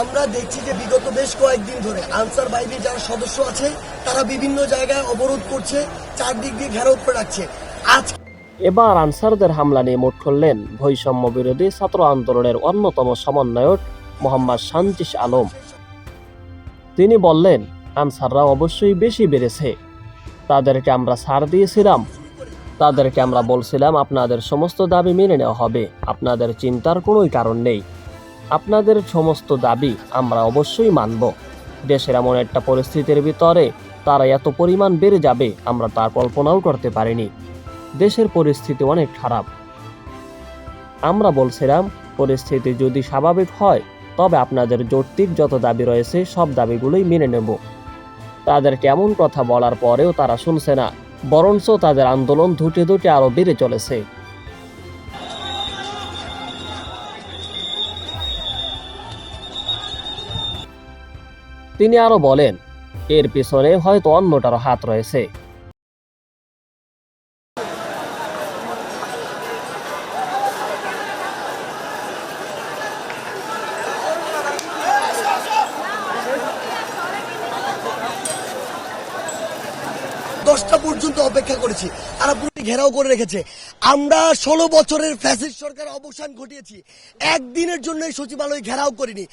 আমরা দেখছি যে বিগত বেশ কয়েকদিন ধরে আনসার বাহিনীর যারা সদস্য আছে, তারা বিভিন্ন জায়গায় অবরোধ করছে, চারদিক দিয়ে ঘেরাও করে রাখছে। আজ এবার আনসারদের হামলা নিয়ে মুঠ খুললেন বৈষম্য বিরোধী ছাত্র আন্দোলনের অন্যতম সমন্বয়ক মোহাম্মদ শান্তিস আলম। তিনি বললেন, আনসাররা অবশ্যই বেশি বেড়েছে। তাদেরকে আমরা ছাড় দিয়েছিলাম। তাদেরকে আমরা বলছিলাম, আপনাদের সমস্ত দাবি মেনে নেওয়া হবে। আপনাদের চিন্তার কোনোই কারণ নেই। আপনাদের সমস্ত দাবি আমরা অবশ্যই মানব। দেশের এমন একটা পরিস্থিতির ভিতরে তারা এত পরিমাণ বেড়ে যাবে, আমরা তা কল্পনাও করতে পারিনি। দেশের পরিস্থিতি অনেক খারাপ। আমরা বলছিলাম, পরিস্থিতি যদি স্বাভাবিক হয়, তবে আপনাদের যৌক্তিক যত দাবি রয়েছে, সব দাবিগুলোই মেনে নেব। তাদের কেমন কথা বলার পরেও তারা শুনছে না, বরঞ্চ তাদের আন্দোলন ধুটে ধুটে আরও বেড়ে চলেছে। তিনি আরও বলেন, এর পিছনে হয়তো অন্যটারও হাত রয়েছে। দশটা পর্যন্ত অপেক্ষা করেছি। তারা পুরো ঘেরাও করে রেখেছে। আমরা ষোলো বছরের ফ্যাসিস্ট সরকার অবসান ঘটিয়েছি। একদিনের জন্য সচিবালয় ঘেরাও করিনি।